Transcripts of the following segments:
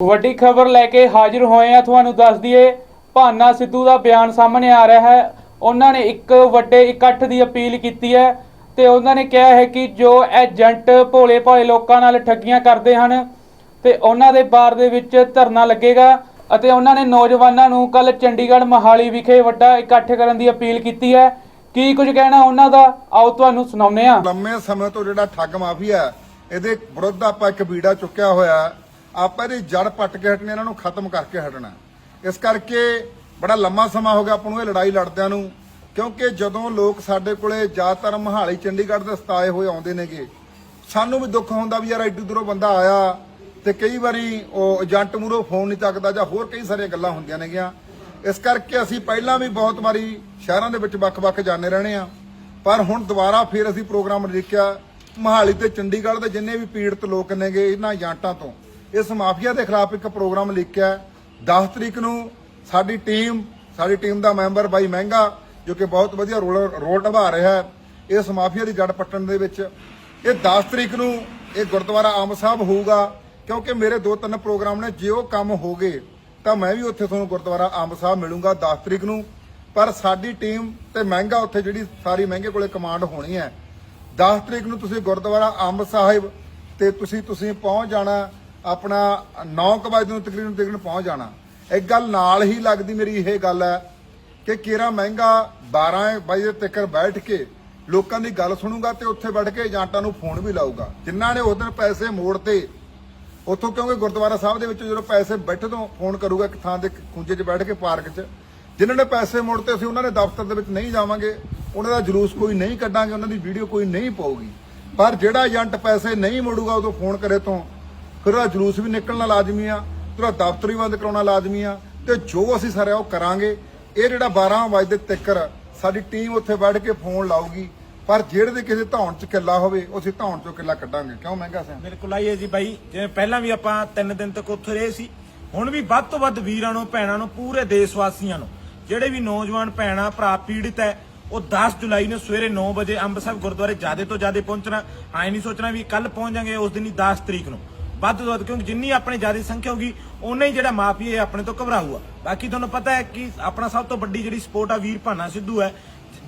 ਵੱਡੀ ਖਬਰ ਲੈ ਕੇ ਹਾਜ਼ਰ ਹੋਏ ਆ ਤੁਹਾਨੂੰ ਦੱਸ ਦਈਏ ਭਾਨਾ ਸਿੱਧੂ ਦਾ ਬਿਆਨ ਸਾਹਮਣੇ ਆ ਰਿਹਾ ਹੈ। ਉਹਨਾਂ ਨੇ ਇੱਕ ਵੱਡੇ ਇਕੱਠ ਦੀ ਅਪੀਲ ਕੀਤੀ ਹੈ ਤੇ ਉਹਨਾਂ ਨੇ ਕਿਹਾ ਹੈ ਕਿ ਜੋ ਏਜੰਟ ਭੋਲੇ ਭਾਲੇ ਲੋਕਾਂ ਨਾਲ ਠੱਗੀਆਂ ਕਰਦੇ ਹਨ ਤੇ ਉਹਨਾਂ ਦੇ ਬਾਰ ਦੇ ਵਿੱਚ ਧਰਨਾ ਲੱਗੇਗਾ ਅਤੇ ਉਹਨਾਂ ਨੇ ਨੌਜਵਾਨਾਂ ਨੂੰ ਕੱਲ ਚੰਡੀਗੜ੍ਹ ਮਹਾਲੀ ਵਿਖੇ ਵੱਡਾ ਇਕੱਠ ਕਰਨ ਦੀ ਅਪੀਲ ਕੀਤੀ ਹੈ। ਕੀ ਕੁਝ ਕਹਿਣਾ ਉਹਨਾਂ ਦਾ? ਆਓ ਤੁਹਾਨੂੰ ਸੁਣਾਉਂਦੇ ਹਾਂ। ਲੰਮੇ ਸਮੇਂ ਤੋਂ ਜਿਹੜਾ ਠੱਗ ਮਾਫੀਆ ਹੈ, ਇਹਦੇ ਵਿਰੁੱਧ ਆਪਾਂ ਇੱਕ ਬੀੜਾ ਚੁੱਕਿਆ ਹੋਇਆ ਆਪਾਂ ਇਹਦੀ ਜੜ ਪੱਟ ਕੇ ਹਟਣੀ, ਇਹਨਾਂ ਨੂੰ ਖਤਮ ਕਰਕੇ ਹਟਣਾ। ਇਸ ਕਰਕੇ ਬੜਾ ਲੰਮਾ ਸਮਾਂ ਹੋ ਗਿਆ ਆਪਾਂ ਨੂੰ ਇਹ ਲੜਾਈ ਲੜਦਿਆਂ ਨੂੰ, ਕਿਉਂਕਿ ਜਦੋਂ ਲੋਕ ਸਾਡੇ ਕੋਲੇ ਜ਼ਿਆਦਾਤਰ ਮਹਾਲੀ, ਚੰਡੀਗੜ੍ਹ ਦੇ ਸਤਾਏ ਹੋਏ ਆਉਂਦੇ ਨੇਗੇ, ਸਾਨੂੰ ਵੀ ਦੁੱਖ ਹੁੰਦਾ ਵੀ ਯਾਰ ਐਡੀ ਦੂਰੋਂ ਬੰਦਾ ਆਇਆ ਤੇ ਕਈ ਵਾਰੀ ਉਹ ਏਜੰਟ ਮੂਰੋਂ ਫੋਨ ਨਹੀਂ ਚੱਕਦਾ ਜਾਂ ਹੋਰ ਕਈ ਸਾਰੀਆਂ ਗੱਲਾਂ ਹੁੰਦੀਆਂ ਨੇਗੀਆਂ। ਇਸ ਕਰਕੇ ਅਸੀਂ ਪਹਿਲਾਂ ਵੀ ਬਹੁਤ ਵਾਰੀ ਸ਼ਹਿਰਾਂ ਦੇ ਵਿੱਚ ਵੱਖ-ਵੱਖ ਜਾਂਦੇ ਰਹਿਣੇ ਆ ਪਰ ਹੁਣ ਦੁਬਾਰਾ ਫਿਰ ਅਸੀਂ ਪ੍ਰੋਗਰਾਮ ਲਿਖਿਆ ਮਹਾਲੀ ਤੇ ਚੰਡੀਗੜ੍ਹ ਦੇ ਜਿੰਨੇ ਵੀ ਪੀੜਤ ਲੋਕ ਨੇਗੇ, ਇਹਨਾਂ ਏਜੰਟਾਂ ਤੋਂ। ਇਸ ਮਾਫੀਆ ਦੇ ਖਿਲਾਫ ਇੱਕ ਪ੍ਰੋਗਰਾਮ ਲਿਖਿਆ 10 ਤਰੀਕ ਨੂੰ ਸਾਡੀ ਟੀਮ ਸਾਡੀ ਟੀਮ ਦਾ ਮੈਂਬਰ ਬਾਈ ਮਹਿੰਗਾ, ਜੋ ਕਿ ਬਹੁਤ ਵਧੀਆ ਰੋਲ ਰੋਲ ਨਿਭਾ ਰਿਹਾ ਹੈ, ਇਸ ਮਾਫੀਆ ਦੀ ਜੜ ਪੱਟਣ ਦੇ ਵਿੱਚ। ਇਹ 10 ਤਰੀਕ ਨੂੰ ਇਹ ਗੁਰਦੁਆਰਾ ਆਮ ਸਾਹਿਬ ਹੋਊਗਾ, ਕਿਉਂਕਿ ਮੇਰੇ ਦੋ ਤਿੰਨ ਪ੍ਰੋਗਰਾਮ ਨੇ, ਜੇ ਉਹ ਕੰਮ ਹੋ ਗਏ, ਤਾਂ ਮੈਂ ਵੀ ਉੱਥੇ ਤੁਹਾਨੂੰ ਗੁਰਦੁਆਰਾ ਆਮ ਸਾਹਿਬ ਮਿਲੂੰਗਾ 10 ਤਰੀਕ ਨੂੰ। ਪਰ ਸਾਡੀ ਟੀਮ ਤੇ ਮਹਿੰਗਾ ਉੱਥੇ ਜਿਹੜੀ ਸਾਰੀ ਮਹਿੰਗੇ ਕੋਲੇ ਕਮਾਂਡ ਹੋਣੀ ਹੈ। 10 ਤਰੀਕ ਨੂੰ ਤੁਸੀਂ ਗੁਰਦੁਆਰਾ ਅੰਬ ਸਾਹਿਬ ਤੇ ਤੁਸੀਂ ਤੁਸੀਂ ਪਹੁੰਚ ਜਾਣਾ ਆਪਣਾ 9 ਵਜੇ ਨੂੰ ਤਕਰੀਬਨ ਤਕਰੀਬਨ ਪਹੁੰਚ ਜਾਣਾ। ਇੱਕ ਗੱਲ ਨਾਲ ਹੀ ਲੱਗਦੀ ਮੇਰੀ ਇਹ ਗੱਲ ਹੈ ਕਿ ਕੇਰਾ ਮਹਿੰਗਾ 12 ਵਜੇ ਤੱਕ ਬੈਠ ਕੇ ਲੋਕਾਂ ਦੀ ਗੱਲ ਸੁਣੂਗਾ ਤੇ ਉੱਥੇ ਬੈਠ ਕੇ ਏਜੰਟਾਂ ਨੂੰ ਫੋਨ ਵੀ ਲਾਊਗਾ। ਜਿਨ੍ਹਾਂ ਨੇ ਉਸ ਦਿਨ ਪੈਸੇ ਮੋੜਤੇ ਉੱਥੋਂ ਕਿਉਂਕਿ ਗੁਰਦੁਆਰਾ ਸਾਹਿਬ ਦੇ ਵਿੱਚ ਜਦੋਂ ਪੈਸੇ ਬੈਠੇ ਤੋਂ ਫੋਨ ਕਰੂਗਾ ਇੱਕ ਥਾਂ ਦੇ ਖੁੰਝੇ 'ਚ ਬੈਠ ਕੇ ਪਾਰਕ 'ਚ, ਜਿਨ੍ਹਾਂ ਨੇ ਪੈਸੇ ਮੋੜਤੇ ਅਸੀਂ ਉਹਨਾਂ ਦੇ ਦਫ਼ਤਰ ਦੇ ਵਿੱਚ ਨਹੀਂ ਜਾਵਾਂਗੇ, ਉਹਨਾਂ ਦਾ ਜਲੂਸ ਕੋਈ ਨਹੀਂ ਕੱਢਾਂਗੇ, ਉਹਨਾਂ ਦੀ ਵੀਡੀਓ ਕੋਈ ਨਹੀਂ ਪਾਊਗੀ। ਪਰ ਜਿਹੜਾ ਏਜੰਟ ਪੈਸੇ ਨਹੀਂ ਮੋੜੂਗਾ ਉਦੋਂ ਫੋਨ ਕਰੇ ਤੋਂ ਫਿਰ ਉਹਦਾ ਜਲੂਸ ਵੀ ਨਿਕਲਣਾ ਲਾਜ਼ਮੀ ਆ ਉਹਦਾ ਦਫ਼ਤਰ ਵੀ ਬੰਦ ਕਰਾਉਣਾ ਲਾਜ਼ਮੀ ਆ, ਤੇ ਜੋ ਅਸੀਂ ਸਾਰੇ ਉਹ ਕਰਾਂਗੇ, ਇਹ ਜਿਹੜਾ 12 ਵਜੇ ਤੱਕ ਸਾਡੀ ਟੀਮ ਉੱਥੇ ਬੈਠ ਕੇ ਫੋਨ ਲਾਊਗੀ, ਪਰ ਜਿਹੜੇ ਦੇ ਕਿਸੇ ਧੌਣ 'ਚ ਕਿੱਲਾ ਹੋਵੇ, ਉਹ ਧੌਣ 'ਚੋਂ ਕਿੱਲਾ ਕੱਢਾਂਗੇ। ਕਿਉਂ ਮਹਿੰਗਾ ਸਿਆ ਬਿਲਕੁਲ ਆਈ ਜੀ ਬਾਈ, ਜਿਵੇਂ ਪਹਿਲਾਂ ਵੀ ਆਪਾਂ ਤਿੰਨ ਦਿਨ ਤੱਕ ਉੱਥੇ ਰਹੇ ਸੀ, ਹੁਣ ਵੀ ਵੱਧ ਤੋਂ ਵੱਧ ਵੀਰਾਂ ਨੂੰ, ਭੈਣਾਂ ਨੂੰ, ਪੂਰੇ ਦੇਸ਼ ਵਾਸੀਆਂ ਨੂੰ, ਜਿਹੜੇ ਵੀ ਨੌਜਵਾਨ ਭੈਣਾਂ, ਭਰਾ ਪੀੜਿਤ ਹੈ, ਉਹ 10 ਜੁਲਾਈ ਨੂੰ ਸਵੇਰੇ 9 ਵਜੇ ਅੰਬ ਸਾਹਿਬ ਗੁਰਦੁਆਰੇ ਜਿਆਦੇ ਤੋਂ ਜਿਆਦੇ ਪਹੁੰਚਣਾ ਆਏ ਨਹੀਂ ਸੋਚਣਾ ਵੀ ਕੱਲ ਪਹੁੰਚ ਜਾਾਂਗੇ ਉਸ ਦਿਨ ਹੀ 10 ਤਰੀਕ ਨੂੰ। ਵੱਧ ਤੋਂ ਵੱਧ, ਕਿਉਂਕਿ ਜਿੰਨੀ ਆਪਣੇ ਜ਼ਿਆਦਾ ਸੰਖਿਆ ਹੋਗੀ ਉਨਾ ਹੀ ਜਿਹੜਾ ਮਾਫੀਆ ਆਪਣੇ ਤੋਂ ਘਬਰਾਊਗਾ। ਬਾਕੀ ਤੁਹਾਨੂੰ ਪਤਾ ਹੈ ਕਿ ਆਪਣਾ ਸਭ ਤੋਂ ਵੱਡੀ ਜਿਹੜੀ ਸਪੋਰਟ ਆ ਵੀਰ ਭਾਨਾ ਸਿੱਧੂ ਹੈ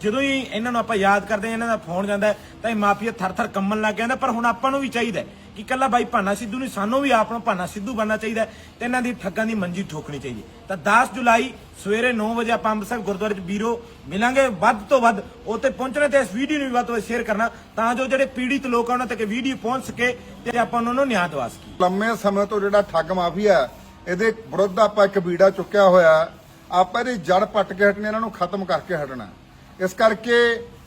ਜਦੋਂ ਹੀ ਇਹਨਾਂ ਨੂੰ ਆਪਾਂ ਯਾਦ ਕਰਦੇ ਹਾਂ, ਇਹਨਾਂ ਦਾ ਫੋਨ ਜਾਂਦਾ ਤਾਂ ਇਹ ਮਾਫੀਆ ਥਰ-ਥਰ ਕੰਮਣ ਲੱਗ ਜਾਂਦਾ ਪਰ ਹੁਣ ਆਪਾਂ ਨੂੰ ਵੀ ਚਾਹੀਦਾ ਕਿ ਕੱਲਾ ਬਾਈ ਭਾਨਾ ਸਿੱਧੂ ਨਹੀਂ, ਸਾਨੂੰ ਵੀ ਆਪ ਨੂੰ ਭਾਨਾ ਸਿੱਧੂ ਬਣਨਾ ਚਾਹੀਦਾ ਤੇ ਇਹਨਾਂ ਦੀ ਠੱਗਾਂ ਦੀ ਮੰਜੀ ਠੋਕਣੀ ਚਾਹੀਦੀ ਤਾਂ 10 ਜੁਲਾਈ ਸਵੇਰੇ 9 ਵਜੇ ਆਪਾਂ ਅੰਬ ਗੁਰਦੁਆਰੇ 'ਚ ਵੀਰੋ ਮਿਲਾਂਗੇ। ਵੱਧ ਤੋਂ ਵੱਧ ਉੱਥੇ ਪਹੁੰਚਣਾ ਤੇ ਇਸ ਵੀਡੀਓ ਨੂੰ ਵੱਧ ਤੋਂ ਸ਼ੇਅਰ ਕਰਨਾ, ਤਾਂ ਜੋ ਜਿਹੜੇ ਪੀੜਿਤ ਲੋਕ ਆ, ਉਹਨਾਂ ਤੱਕ ਵੀਡੀਓ ਪਹੁੰਚ ਸਕੇ ਤੇ ਆਪਾਂ ਉਹਨਾਂ ਨੂੰ ਨਿਆਂ ਦਵਾ ਸਕੀਏ। ਲੰਮੇ ਸਮੇਂ ਤੋਂ ਜਿਹੜਾ ਠੱਗ ਮਾਫੀਆ ਇਹਦੇ ਵਿਰੁੱਧ ਆਪਾਂ ਇੱਕ ਬੀੜਾ ਚੁੱਕਿਆ ਹੋਇਆ ਆਪਾਂ ਇਹਦੀ ਜੜ ਪੱਟ ਕੇ ਹਟਣੀ ਇਹਨਾਂ ਨੂੰ ਖਤਮ ਕਰਕੇ ਹਟਣਾ ਇਸ ਕਰਕੇ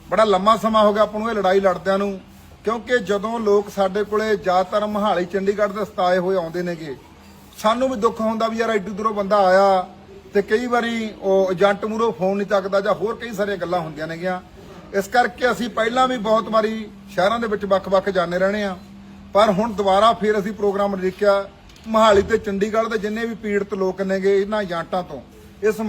ਬੜਾ ਲੰਮਾ ਸਮਾਂ ਹੋ ਗਿਆ ਆਪਾਂ ਨੂੰ ਇਹ ਲੜਾਈ ਲੜਦਿਆਂ ਨੂੰ, ਕਿਉਂਕਿ ਜਦੋਂ ਲੋਕ ਸਾਡੇ ਕੋਲੇ ਜ਼ਿਆਦਾਤਰ ਮਹਾਲੀ, ਚੰਡੀਗੜ੍ਹ ਦੇ ਸਤਾਏ ਹੋਏ ਆਉਂਦੇ ਨੇਗੇ, ਸਾਨੂੰ ਵੀ ਦੁੱਖ ਹੁੰਦਾ ਵੀ ਯਾਰ ਐਡੀ ਦੂਰੋਂ ਬੰਦਾ ਆਇਆ ਤੇ ਕਈ ਵਾਰੀ ਉਹ ਏਜੰਟ ਮੂਰੋਂ ਫੋਨ ਨਹੀਂ ਤੱਕਦਾ ਜਾਂ ਹੋਰ ਕਈ ਸਾਰੀਆਂ ਗੱਲਾਂ ਹੁੰਦੀਆਂ ਨੇਗੀਆਂ। ਇਸ ਕਰਕੇ ਅਸੀਂ ਪਹਿਲਾਂ ਵੀ ਬਹੁਤ ਵਾਰੀ ਸ਼ਹਿਰਾਂ ਦੇ ਵਿੱਚ ਵੱਖ-ਵੱਖ ਜਾਂਦੇ ਰਹਿਣੇ ਆ ਪਰ ਹੁਣ ਦੁਬਾਰਾ ਫਿਰ ਅਸੀਂ ਪ੍ਰੋਗਰਾਮ ਲਿਖਿਆ ਮਹਾਲੀ ਤੇ ਚੰਡੀਗੜ੍ਹ ਦੇ ਜਿੰਨੇ ਵੀ ਪੀੜਤ ਲੋਕ ਨੇਗੇ, ਇਹਨਾਂ ਏਜੰਟਾਂ ਤੋਂ। ਇਸ